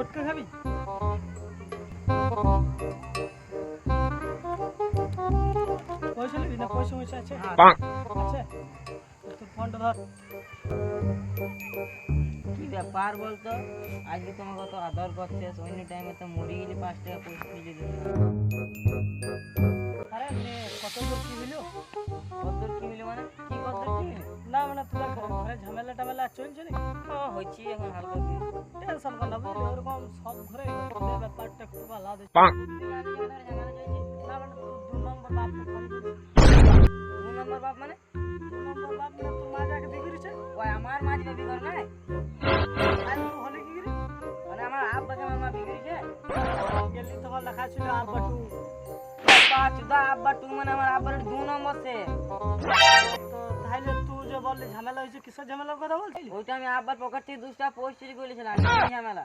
ভোটকা খাবি পয়সা নিবি না? পয়সা পয়সা আছে? তোর ফোনটা ধর। কি ব্যাপার বলতো? আজকে তোমাকে তো আদর করছে অন্য টাইমে তো মরে গেলে পাঁচ টাকা পয়সা দিয়ে আরে নে কত দূর কি হইল কদ্দূর কি মিলে মানে? কি কদ্দূর কি মিলে না মানে তোর ঘরে ঝামেলা টামেলা চলছে নাকি? ও হচ্ছে এখন হালকা টেনশন কর না বুঝলি ওরকম সব ঘরে ব্যাপারটা খুব আলাদা মানে দু নম্বর বাপ দু নম্বর বাপ মানে দু নম্বর বাপ না তোর মা যাকে দেখিছে ওই আমার মা যে বিক্রি করে নাই আর তুই হলে কি করি মানে আমার আব্বাকে আমার মা বিক্রি করেছে গেলি তখন লেখা ছিল আব্বা টু পাঁচ দা আব্বা টু মানে আমার আব্বার দু নম্বর সে ঝামেলা হয়েছে, কিসের ঝামেলার কথা বলছিলি? ওইটা আমি আব্বার পকেট থেকে পোস্ট চুরি করেছিলাম ঝামেলা।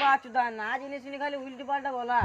পাঁচ না জেনে শুনে খালি উল্টি পাল্টা বলা।